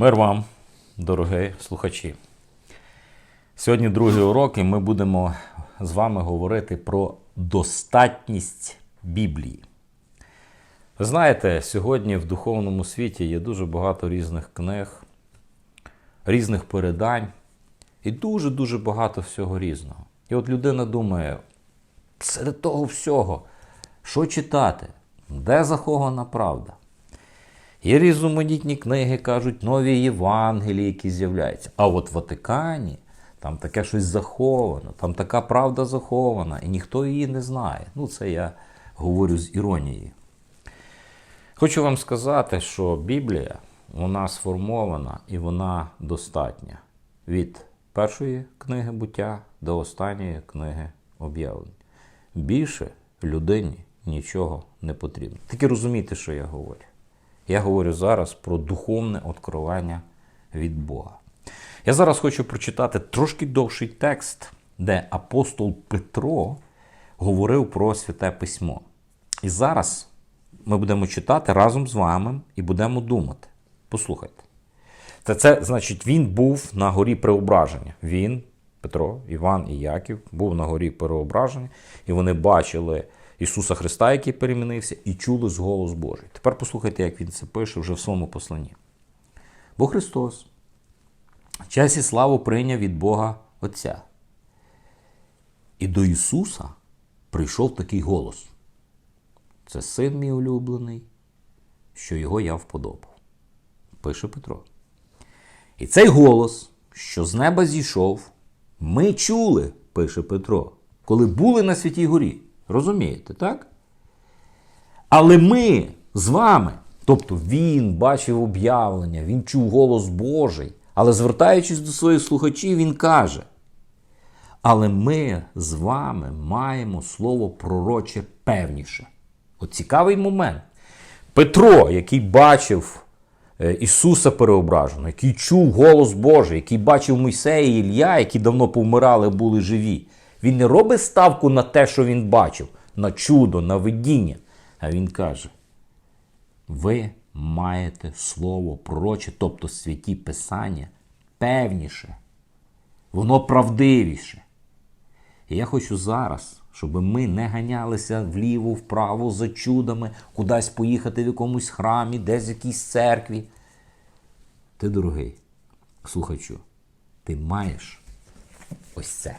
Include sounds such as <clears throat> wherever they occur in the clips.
Мир вам, дорогі слухачі. Сьогодні другий урок, і ми будемо з вами говорити про достатність Біблії. Ви знаєте, сьогодні в духовному світі є дуже багато різних книг, різних передань і дуже-дуже багато всього різного. І от людина думає, серед того всього, що читати, де захована правда? Є різноманітні книги, кажуть, нові Євангелії, які з'являються. А от в Ватикані там таке щось заховано, там така правда захована, і ніхто її не знає. Ну, це я говорю з іронією. Хочу вам сказати, що Біблія вона сформована і вона достатня від першої книги буття до останньої книги об'явлень. Більше людині нічого не потрібно. Тільки розумійте, що я говорю. Я говорю зараз про духовне откровення від Бога. Я зараз хочу прочитати трошки довший текст, де апостол Петро говорив про святе письмо. І зараз ми будемо читати разом з вами і будемо думати. Послухайте. Це, це значить, він був на горі преображення. Він, Петро, Іван і Яків, був на горі переображення, і вони бачили Ісуса Христа, який перемінився, і чули з голос Божий. Тепер послухайте, як він це пише вже в своєму посланні. Бо Христос честь і славу прийняв від Бога Отця. І до Ісуса прийшов такий голос. Це син мій улюблений, що його я вподобав. Пише Петро. І цей голос, що з неба зійшов, ми чули, пише Петро, коли були на Святій Горі. Розумієте, так? Але ми з вами, тобто він бачив об'явлення, він чув голос Божий, але звертаючись до своїх слухачів, він каже: Але ми з вами маємо слово пророче певніше. От цікавий момент. Петро, який бачив е, Ісуса переображеного, який чув голос Божий, який бачив Мойсея і Ілля, які давно повмирали, були живі. Він не робить ставку на те, що він бачив, на чудо, на видіння. А він каже: ви маєте слово пророче, тобто святі Писання, певніше, воно правдивіше. І я хочу зараз, щоб ми не ганялися вліво, вправо за чудами, кудись поїхати в якомусь храмі, десь в якійсь церкві. Ти, дорогий слухачу, ти маєш ось це.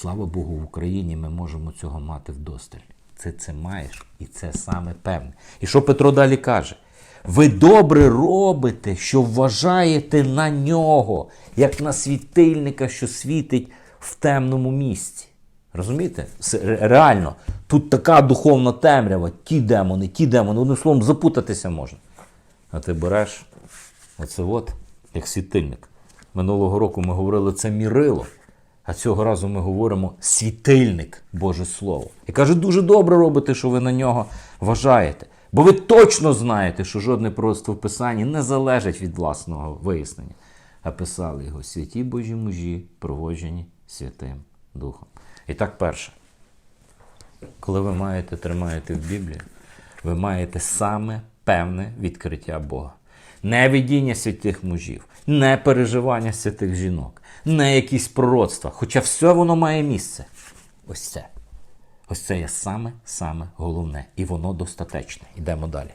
Слава Богу, в Україні ми можемо цього мати вдосталь. Це це маєш, і це саме певне. І що Петро далі каже? Ви добре робите, що вважаєте на нього, як на світильника, що світить в темному місці. Розумієте? Реально, тут така духовна темрява, ті демони, ті демони, одним словом, запутатися можна. А ти береш оце от, як світильник. Минулого року ми говорили, це мірило. А цього разу ми говоримо світильник Боже Слово. І каже, дуже добре робите, що ви на нього вважаєте. Бо ви точно знаєте, що жодне пророцтво в Писанні не залежить від власного вияснення. А писали його святі Божі мужі, проводжені Святим Духом. І так, перше, коли ви маєте, тримаєте в Біблії, ви маєте саме певне відкриття Бога. Не видіння святих мужів, не переживання святих жінок, не якісь пророцтва. Хоча все воно має місце. Ось це. Ось це є саме-саме головне. І воно достатечне. Йдемо далі.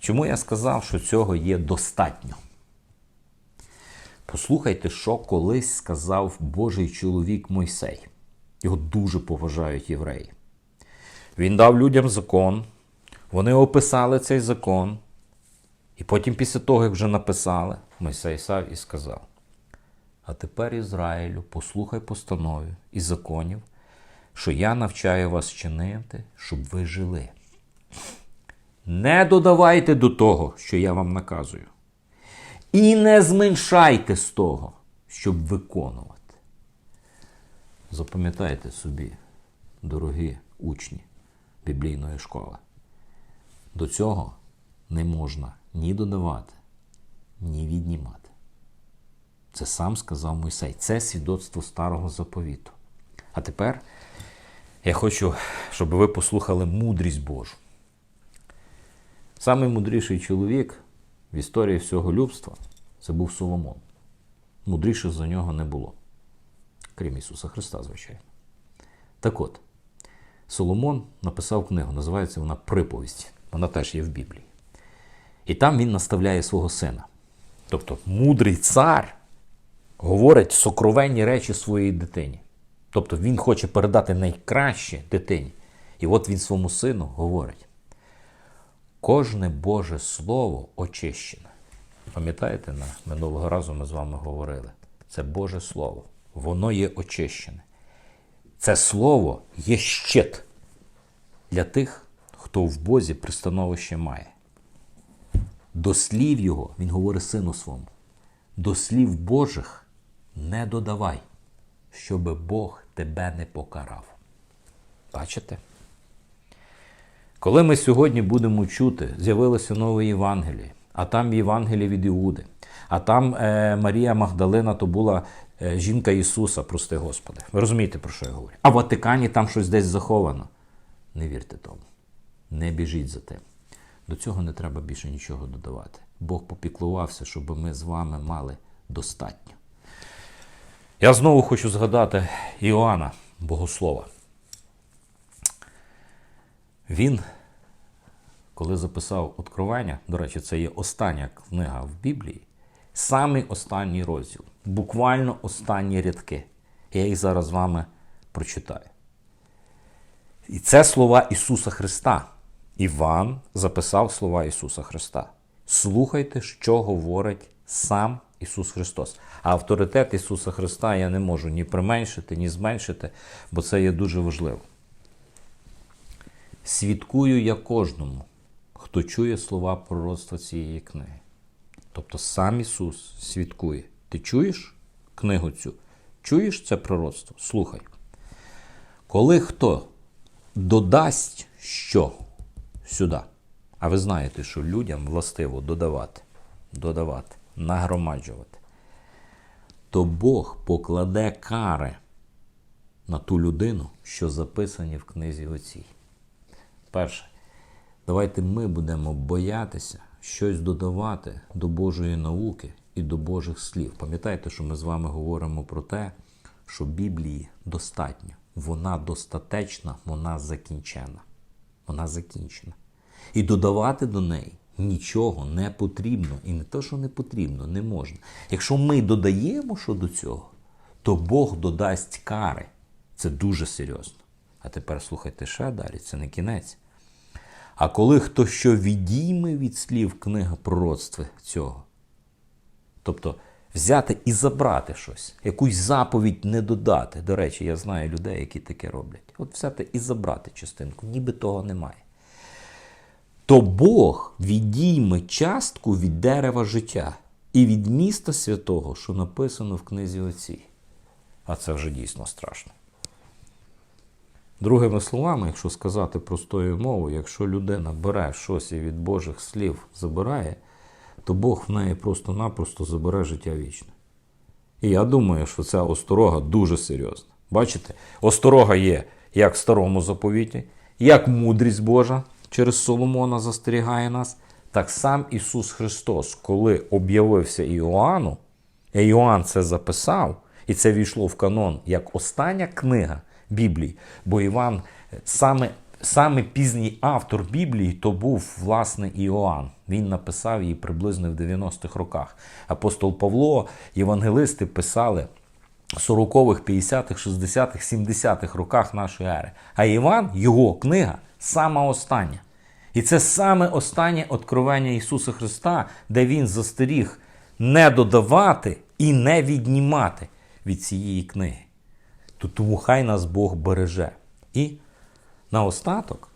Чому я сказав, що цього є достатньо? Послухайте, що колись сказав Божий чоловік Мойсей. Його дуже поважають євреї. Він дав людям закон, вони описали цей закон, і потім, після того, як вже написали, Мойсей сав і сказав: А тепер, Ізраїлю, послухай постанови і законів, що я навчаю вас чинити, щоб ви жили. Не додавайте до того, що я вам наказую. І не зменшайте з того, щоб виконувати. Запам'ятайте собі, дорогі учні біблійної школи. До цього не можна ні додавати, ні віднімати. Це сам сказав Мойсей. Це свідоцтво старого заповіту. А тепер я хочу, щоб ви послухали мудрість Божу. Самий мудріший чоловік в історії всього людства це був Соломон. Мудріше за нього не було. Крім Ісуса Христа, звичайно. Так от, Соломон написав книгу, називається вона Приповість. Вона теж є в Біблії. І там він наставляє свого сина. Тобто, мудрий цар говорить сокровенні речі своїй дитині. Тобто він хоче передати найкраще дитині. І от він своєму сину говорить: кожне Боже Слово очищене. Пам'ятаєте, на минулого разу ми з вами говорили. Це Боже Слово. Воно є очищене. Це слово є щит для тих, хто в Бозі пристановище має. До слів його, він говорить сину своєму, до слів Божих не додавай, щоби Бог тебе не покарав. Бачите? Коли ми сьогодні будемо чути, з'явилося нове Євангеліє, а там Євангеліє від Іуди, а там е, Марія Магдалина то була е, жінка Ісуса, прости Господи. Ви розумієте, про що я говорю? А в Ватикані там щось десь заховано. Не вірте тому. Не біжіть за тим. До цього не треба більше нічого додавати. Бог попіклувався, щоб ми з вами мали достатньо. Я знову хочу згадати Іоанна, Богослова. Він, коли записав Откровення, до речі, це є остання книга в Біблії, самий останній розділ, буквально останні рядки. Я їх зараз з вами прочитаю. І це слова Ісуса Христа. Іван записав слова Ісуса Христа. Слухайте, що говорить сам Ісус Христос. А авторитет Ісуса Христа я не можу ні применшити, ні зменшити, бо це є дуже важливо. Свідкую я кожному, хто чує слова пророцтва цієї книги. Тобто сам Ісус свідкує. Ти чуєш книгу цю? Чуєш це пророцтво? Слухай. Коли хто додасть що сюди, а ви знаєте, що людям властиво додавати, додавати, нагромаджувати, то Бог покладе кари на ту людину, що записані в книзі оцій. Перше, давайте ми будемо боятися щось додавати до Божої науки і до Божих слів. Пам'ятайте, що ми з вами говоримо про те, що Біблії достатньо. Вона достатечна, вона закінчена. Вона закінчена. І додавати до неї нічого не потрібно. І не те, що не потрібно, не можна. Якщо ми додаємо що до цього, то Бог додасть кари. Це дуже серйозно. А тепер слухайте ще далі, це не кінець. А коли хто що відійме від слів книга пророцтва цього, тобто взяти і забрати щось, якусь заповідь не додати. До речі, я знаю людей, які таке роблять. От взяти і забрати частинку, ніби того немає. То Бог відійме частку від дерева життя і від міста святого, що написано в книзі Отцій. А це вже дійсно страшно. Другими словами, якщо сказати простою мовою, якщо людина бере щось і від Божих слів забирає, то Бог в неї просто-напросто забере життя вічне. І я думаю, що ця осторога дуже серйозна. Бачите, осторога є як в старому заповіті, як мудрість Божа через Соломона застерігає нас, так сам Ісус Христос, коли об'явився Іоанну, і Іоанн це записав, і це війшло в канон як остання книга Біблії, бо Іван саме Саме пізній автор Біблії то був власне Іоанн. Він написав її приблизно в 90-х роках. Апостол Павло, євангелисти писали в 40-х, 50-х, 60-х, 70-х роках нашої ери. А Іван, його книга, сама остання. І це саме останнє откровення Ісуса Христа, де Він застеріг не додавати і не віднімати від цієї книги. То Тому хай нас Бог береже. І Наостаток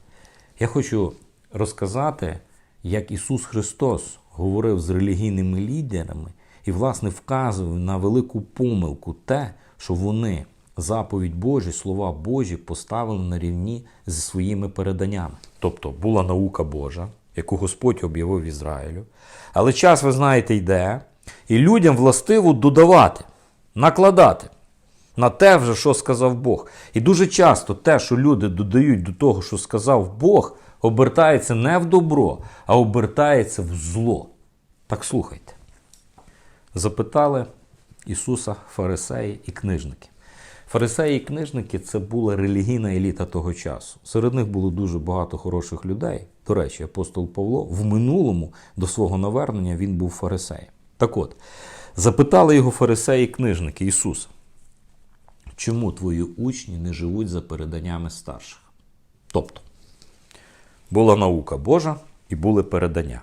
я хочу розказати, як Ісус Христос говорив з релігійними лідерами і, власне, вказував на велику помилку те, що вони заповідь Божі, слова Божі поставили на рівні зі своїми переданнями. Тобто була наука Божа, яку Господь об'явив Ізраїлю. Але час, ви знаєте, йде, і людям властиво додавати, накладати на те, вже, що сказав Бог. І дуже часто те, що люди додають до того, що сказав Бог, обертається не в добро, а обертається в зло. Так слухайте. Запитали Ісуса фарисеї і книжники. Фарисеї і книжники це була релігійна еліта того часу. Серед них було дуже багато хороших людей. До речі, апостол Павло в минулому до свого навернення він був фарисеєм. Так от, запитали його фарисеї і книжники Ісуса, чому твої учні не живуть за переданнями старших? Тобто, була наука Божа і були передання.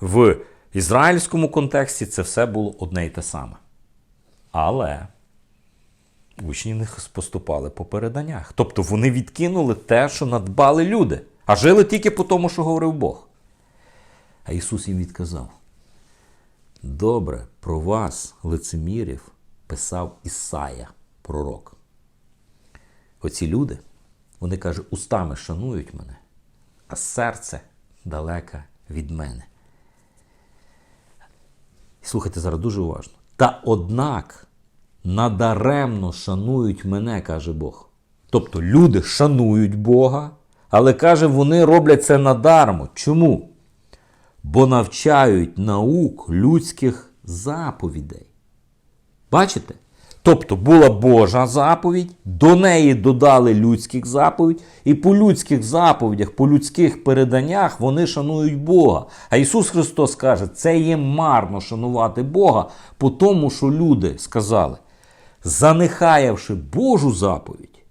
В ізраїльському контексті це все було одне й те саме. Але учні не поступали по переданнях. Тобто вони відкинули те, що надбали люди, а жили тільки по тому, що говорив Бог. А Ісус їм відказав: Добре, про вас, лицемірів, писав Ісая, пророк. Оці люди, вони кажуть, устами шанують мене, а серце далеко від мене. Слухайте зараз дуже уважно. Та однак надаремно шанують мене, каже Бог. Тобто люди шанують Бога, але каже, вони роблять це надармо. Чому? Бо навчають наук людських заповідей. Бачите? Тобто була Божа заповідь, до неї додали людських заповідь, і по людських заповідях, по людських переданнях вони шанують Бога. А Ісус Христос каже, це є марно шанувати Бога, по тому, що люди сказали, занехаявши Божу заповідь,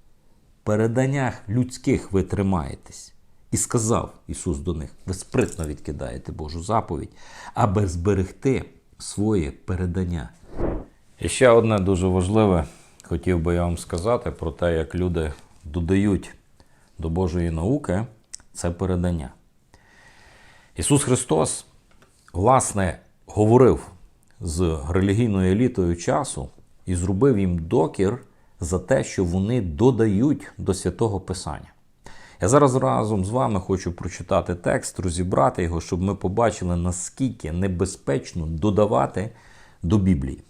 переданнях людських ви тримаєтесь. І сказав Ісус до них: ви спритно відкидаєте Божу заповідь, аби зберегти своє передання. І ще одне дуже важливе хотів би я вам сказати про те, як люди додають до Божої науки це передання. Ісус Христос, власне, говорив з релігійною елітою часу і зробив їм докір за те, що вони додають до святого Писання. Я зараз разом з вами хочу прочитати текст, розібрати його, щоб ми побачили, наскільки небезпечно додавати до Біблії.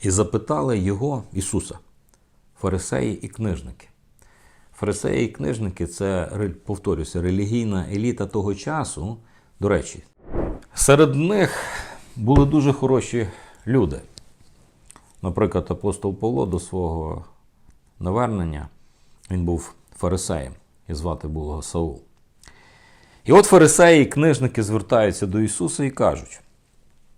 І запитали його, Ісуса, фарисеї і книжники. Фарисеї і книжники це, повторюся, релігійна еліта того часу. До речі, серед них були дуже хороші люди. Наприклад, апостол Павло до свого навернення він був фарисеєм, і звати було Саул. І от фарисеї і книжники звертаються до Ісуса і кажуть,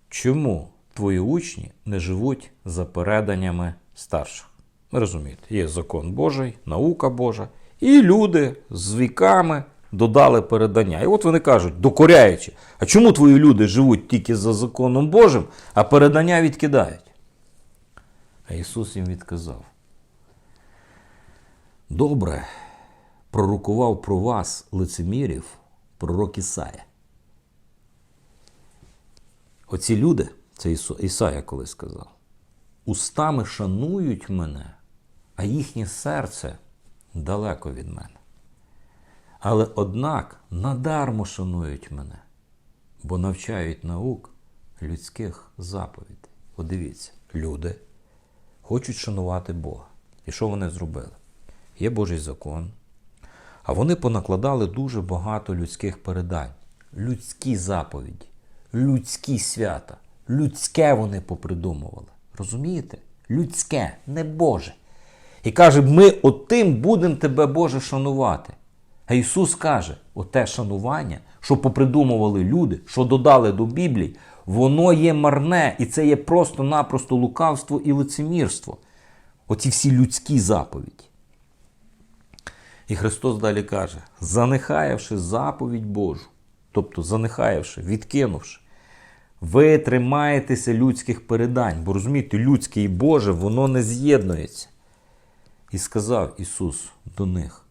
чому твої учні не живуть за переданнями старших? Ви розумієте, є закон Божий, наука Божа, і люди з віками додали передання. І от вони кажуть, докоряючи, а чому твої люди живуть тільки за законом Божим, а передання відкидають? А Ісус їм відказав. Добре пророкував про вас лицемірів пророк Ісая. Оці люди, це Ісая коли сказав, устами шанують мене, а їхнє серце далеко від мене. Але однак надармо шанують мене, бо навчають наук людських заповідей. Подивіться, люди хочуть шанувати Бога. І що вони зробили? Є Божий закон, а вони понакладали дуже багато людських передань, людські заповіді, людські свята, людське вони попридумували. Розумієте? Людське, не Боже. І каже, ми отим будемо тебе, Боже, шанувати. А Ісус каже, оте шанування, що попридумували люди, що додали до Біблії, воно є марне, і це є просто-напросто лукавство і лицемірство. Оці всі людські заповіді. І Христос далі каже: занехаявши заповідь Божу, тобто занехаявши, відкинувши, ви тримаєтеся людських передань, бо розумієте, людське і Боже, воно не з'єднується. І сказав Ісус до них: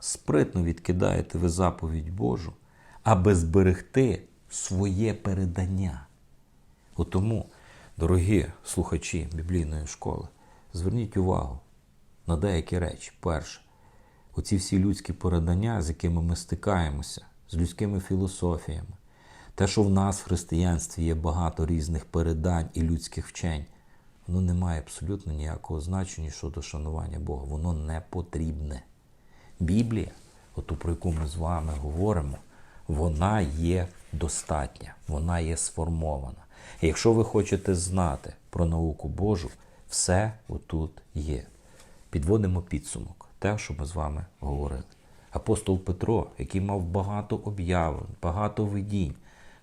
спритно відкидаєте ви заповідь Божу, аби зберегти своє передання. От тому, дорогі слухачі біблійної школи, зверніть увагу на деякі речі. Перше, оці всі людські передання, з якими ми стикаємося, з людськими філософіями, те, що в нас в християнстві є багато різних передань і людських вчень, воно не має абсолютно ніякого значення щодо шанування Бога. Воно не потрібне. Біблія, оту, про яку ми з вами говоримо, вона є достатня, вона є сформована. І якщо ви хочете знати про науку Божу, все отут є. Підводимо підсумок, те, що ми з вами говорили. Апостол Петро, який мав багато об'явлень, багато видінь,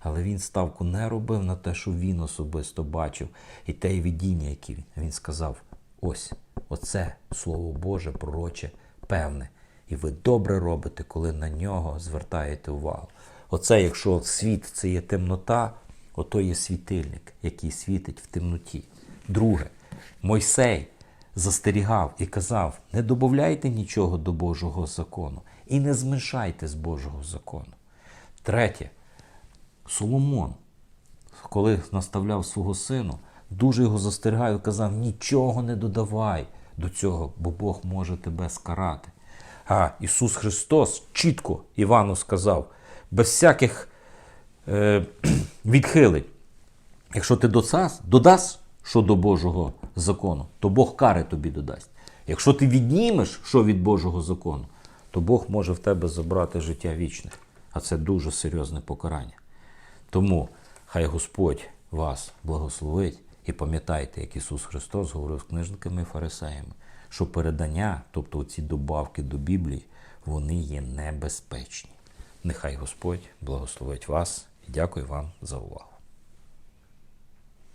але він ставку не робив на те, що він особисто бачив, і те видіння, яке він. Він сказав: ось, оце Слово Боже, пророче, певне. І ви добре робите, коли на нього звертаєте увагу. Оце, якщо світ це є темнота, ото є світильник, який світить в темноті. Друге, Мойсей застерігав і казав: не додавайте нічого до Божого закону і не змішайте з Божого закону. Третє, Соломон, коли наставляв свого сину, дуже його застерігав і казав: нічого не додавай до цього, бо Бог може тебе скарати. А Ісус Христос чітко Івану сказав, без всяких е, <clears throat> відхилень. Якщо ти додас що до Божого закону, то Бог кари тобі додасть. Якщо ти віднімеш що від Божого закону, то Бог може в тебе забрати життя вічне. А це дуже серйозне покарання. Тому хай Господь вас благословить і пам'ятайте, як Ісус Христос говорив з книжниками і фарисеями, що передання, тобто ці добавки до Біблії, вони є небезпечні. Нехай Господь благословить вас і дякую вам за увагу.